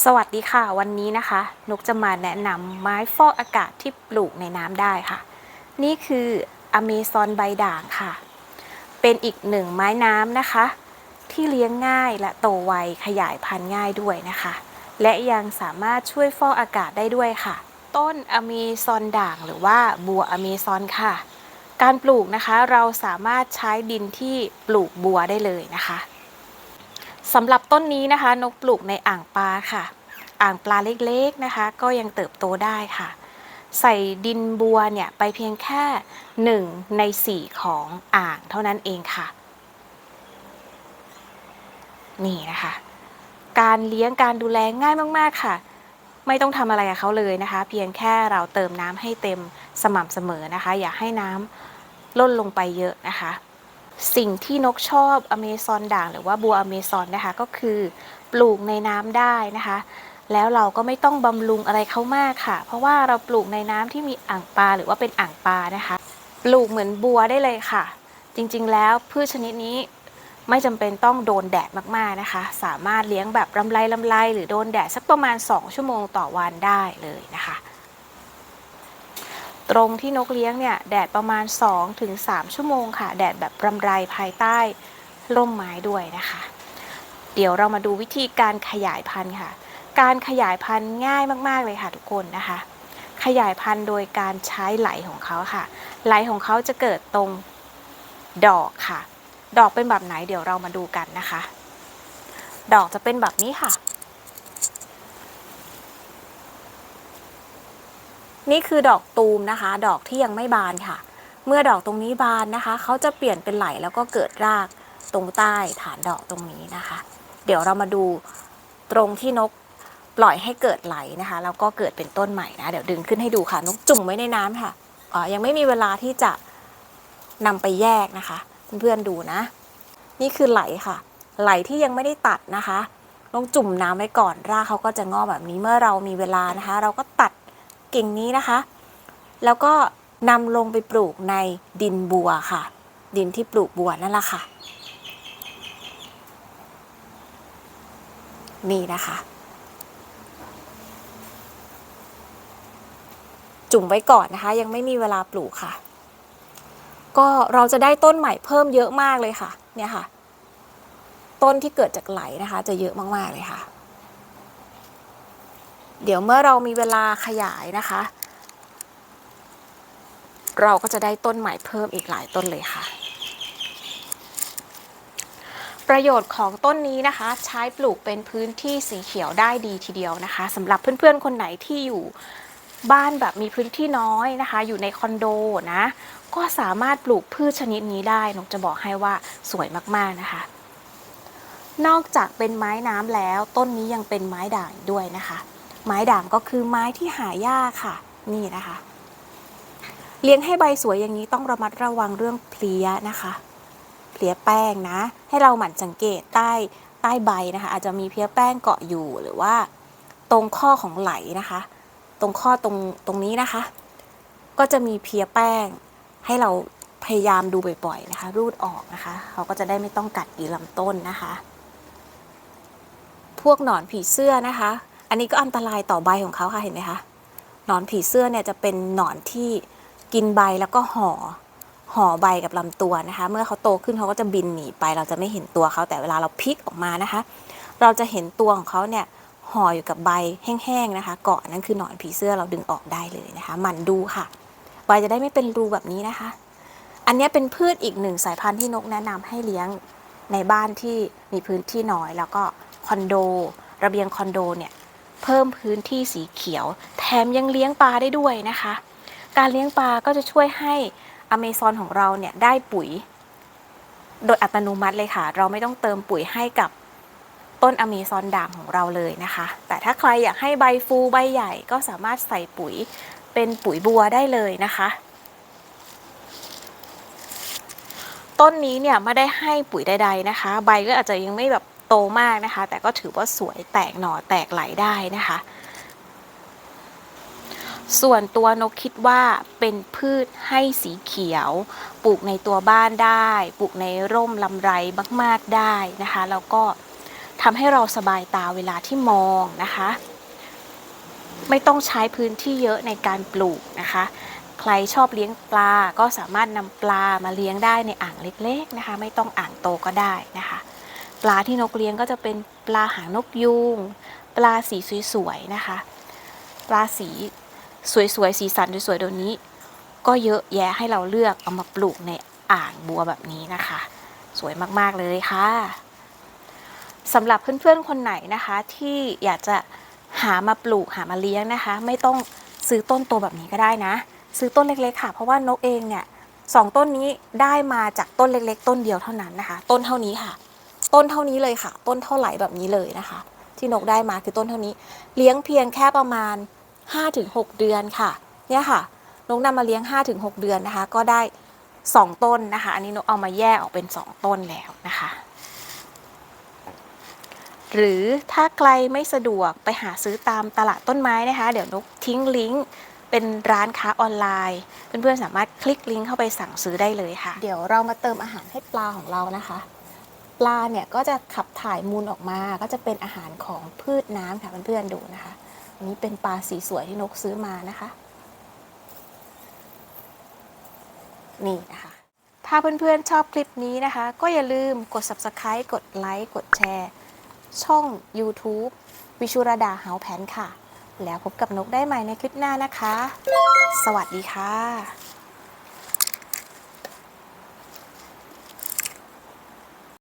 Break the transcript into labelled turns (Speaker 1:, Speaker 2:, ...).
Speaker 1: สวัสดีค่ะ วันนี้นะคะนกจะมาแนะนำไม้ฟอกอากาศที่ปลูกในน้ำได้ค่ะ นี่คืออเมซอนใบด่างค่ะ เป็นอีกหนึ่งไม้น้ำนะคะ ที่เลี้ยงง่ายและโตไวขยายพันธุ์ง่ายด้วยนะคะ และยังสามารถช่วยฟอกอากาศได้ด้วยค่ะ ต้นอเมซอนด่างหรือว่าบัวอเมซอนค่ะ การปลูกนะคะเราสามารถใช้ดินที่ปลูกบัวได้เลยนะคะ สำหรับต้นนี้นะคะ นกปลูกในอ่างปลาค่ะ อ่างปลาเล็กๆนะคะ ก็ยังเติบโตได้ค่ะ ใส่ดินบัวเนี่ยไปเพียงแค่หนึ่งในสี่ของอ่างเท่านั้นเองค่ะ นี่นะคะ การเลี้ยงการดูแลง่ายมาก ๆค่ะไม่ต้องทำอะไรกับเขาเลยนะคะ เพียงแค่เราเติมน้ำให้เต็มสม่ำเสมอนะคะ อย่าให้น้ำล่นลงไปเยอะนะคะ สิ่งที่นกชอบอเมซอนด่างหรือว่าบัวอเมซอนนะคะก็คือ ปลูกในน้ำได้นะคะ แล้วเราก็ไม่ต้องบำรุงอะไรเขามากค่ะ เพราะว่าเราปลูกในน้ำที่มีอ่างปลาหรือว่าเป็นอ่างปลานะคะ ปลูกเหมือนบัวได้เลยค่ะ จริงๆ แล้วพืชชนิดนี้ไม่จำเป็นต้องโดนแดดมากๆนะคะ สามารถเลี้ยงแบบลำไรลำไรหรือโดนแดดสักประมาณ 2 ชั่วโมงต่อวันได้เลยนะคะ ตรงที่นกเลี้ยงเนี่ยแดดประมาณ 2-3 ชั่วโมงค่ะ แดดแบบรำไรภายใต้ร่มไม้ด้วยนะคะ เดี๋ยวเรามาดูวิธีการขยายพันธุ์ค่ะ การขยายพันธุ์ง่ายมาก ๆเลยค่ะทุกคนนะคะ ขยายพันธุ์โดยการใช้ไหลของเขาค่ะ ไหลของเขาจะเกิดตรงดอกค่ะ ดอกเป็นแบบไหนเดี๋ยวเรามาดูกันนะคะ ดอกจะเป็นแบบนี้ค่ะ นี่คือดอกตูมนะคะ ดอกที่ยังไม่บานค่ะ เมื่อดอกตรงนี้บานนะคะเขาจะเปลี่ยนเป็นไหลแล้วก็เกิดรากตรงใต้ฐานดอกตรงนี้นะคะ เดี๋ยวเรามาดูตรงที่นกปล่อยให้เกิดไหลนะคะแล้วก็เกิดเป็นต้นใหม่นะ เดี๋ยวดึงขึ้นให้ดูค่ะ นกจุ่มไว้ในน้ำค่ะอ๋อยังไม่มีเวลาที่จะนำไปแยกนะคะ เพื่อนๆดูนะ นี่คือไหลค่ะ ไหลที่ยังไม่ได้ตัดนะคะลงจุ่มน้ำไว้ก่อนรากเขาก็จะงอกแบบนี้เมื่อเรามีเวลานะคะ เราก็ตัด กิ่งนี้นะคะ แล้วก็นำลงไปปลูกในดินบัวค่ะ ดินที่ปลูกบัวนั่นแหละค่ะ นี่นะคะ จุ่มไว้ก่อนนะคะ ยังไม่มีเวลาปลูกค่ะ ก็เราจะได้ต้นใหม่เพิ่มเยอะมากเลยค่ะ เนี่ยค่ะ ต้นที่เกิดจากไหลนะคะ จะเยอะมากๆเลยค่ะ เดี๋ยวเมื่อเรามีเวลาขยายนะคะ เราก็จะได้ต้นใหม่เพิ่มอีกหลายต้นเลยค่ะ ประโยชน์ของต้นนี้นะคะ ใช้ปลูกเป็นพื้นที่สีเขียวได้ดีทีเดียวนะคะสำหรับเพื่อนๆคนไหนที่อยู่บ้านแบบมีพื้นที่น้อยนะคะ อยู่ในคอนโดนะ ก็สามารถปลูกพืชชนิดนี้ได้นกจะบอกให้ว่าสวยมากๆนะคะ นอกจากเป็นไม้น้ำแล้ว ต้นนี้ยังเป็นไม้ด่างด้วยนะคะ ไม้ด่างก็คือไม้ที่หายากค่ะ นี่นะคะ เลี้ยงให้ใบสวยอย่างนี้ต้องระมัดระวังเรื่องเพลี้ยนะคะเพลี้ยแป้งนะ ให้เราหมั่นสังเกตใต้ใต้ใบนะคะ อาจจะมีเพลี้ยแป้งเกาะอยู่หรือว่า ตรงข้อของไหลนะคะ ตรงข้อตรงตรงนี้นะคะ ก็จะมีเพลี้ยแป้ง ให้เราพยายามดูบ่อยๆนะคะ รูดออกนะคะ เขาก็จะได้ไม่ต้องกัดอีลำต้นนะคะ พวกหนอนผีเสื้อนะคะ อันนี้ก็อันตรายต่อใบของเขาค่ะเห็นไหมคะหนอนผีเสื้อเนี่ยจะเป็นหนอนที่กินใบแล้วก็ห่อห่อใบกับลำตัวนะคะ เมื่อเขาโตขึ้นเขาก็จะบินหนีไป เราจะไม่เห็นตัวเขาแต่เวลาเราพลิกออกมานะคะ เราจะเห็นตัวของเขาเนี่ยห่ออยู่กับใบแห้งๆนะคะ เกาะนั่นคือหนอนผีเสื้อเราดึงออกได้เลยนะคะหมันดูค่ะใบจะได้ไม่เป็นรูแบบนี้นะคะ อันนี้เป็นพืชอีกหนึ่งสายพันธุ์ที่นกแนะนำให้เลี้ยงในบ้านที่มีพื้นที่น้อย แล้วก็คอนโด ระเบียงคอนโดเนี่ย เพิ่มพื้นที่สีเขียว แถมยังเลี้ยงปลาได้ด้วยนะคะ การเลี้ยงปลาก็จะช่วยให้อเมซอนของเราเนี่ยได้ปุ๋ย โดยอัตโนมัติเลยค่ะ เราไม่ต้องเติมปุ๋ยให้กับต้นอเมซอนด่างของเราเลยนะคะ แต่ถ้าใครอยากให้ใบฟูใบใหญ่ก็สามารถใส่ปุ๋ยเป็นปุ๋ยบัวได้เลยนะคะ ต้นนี้เนี่ยไม่ได้ให้ปุ๋ยใดๆนะคะ ใบก็อาจจะยังไม่แบบ โตมากนะคะ แต่ก็ถือว่าสวยแตกหน่อแตกไหลได้นะคะ ส่วนตัวนกคิดว่าเป็นพืชให้สีเขียว ปลูกในตัวบ้านได้ ปลูกในร่มลำไรมาก ๆได้นะคะ แล้วก็ทำให้เราสบายตาเวลาที่มองนะคะ ไม่ต้องใช้พื้นที่เยอะในการปลูกนะคะ ใครชอบเลี้ยงปลาก็สามารถนำปลามาเลี้ยงได้ในอ่างเล็กๆนะคะ ไม่ต้องอ่างโตก็ได้นะคะ ปลาที่นกเลี้ยงก็จะเป็นปลาหางนกยูงปลาสีสวยๆนะคะ ปลาสีสวยๆสีสันสวยๆเดี๋ยวนี้ ก็เยอะแยะให้เราเลือกเอามาปลูกในอ่างบัวแบบนี้นะคะ สวยมากๆเลยค่ะสำหรับเพื่อนๆคนไหนนะคะที่อยากจะหามาปลูกหามาเลี้ยงนะคะ ไม่ต้องซื้อต้นโตแบบนี้ก็ได้นะ ซื้อต้นเล็กๆค่ะ เพราะว่านกเองเนี่ยสองต้นนี้ได้มาจากต้นเล็กๆ ต้นเดียวเท่านั้นนะคะ ต้นเท่านี้ค่ะ ต้นเท่านี้เลยค่ะ ต้นเท่าไหร่แบบนี้เลยนะคะ ที่นกได้มาคือต้นเท่านี้ เลี้ยงเพียงแค่ประมาณ 5-6 เดือนค่ะเนี่ยค่ะนกนำมาเลี้ยง 5-6 เดือนนะคะ ก็ได้ 2 ต้นนะคะ อันนี้นกเอามาแยกออกเป็น 2 ต้นแล้วนะคะ หรือถ้าใครไม่สะดวกไปหาซื้อตามตลาดต้นไม้นะคะ เดี๋ยวนกทิ้งลิงก์เป็นร้านค้าออนไลน์ เพื่อนๆสามารถคลิกลิงก์เข้าไปสั่งซื้อได้เลยค่ะ เดี๋ยวเรามาเติมอาหารให้ปลาของเรานะคะ ลาเนี่ยก็จะขับถ่ายมูลออกมา ก็จะเป็นอาหารของพืชน้ำค่ะเพื่อนๆดูนะคะอันนี้เป็นปลาสีสวยที่นกซื้อมานะคะ นี่นะคะ ถ้าเพื่อนๆชอบคลิปนี้นะคะ ก็อย่าลืมกด subscribe กดไลค์กดแชร์ ช่อง YouTube วิชุรดาเฮาแพนค่ะ แล้วพบกับนกได้ใหม่ในคลิปหน้านะคะ สวัสดีค่ะ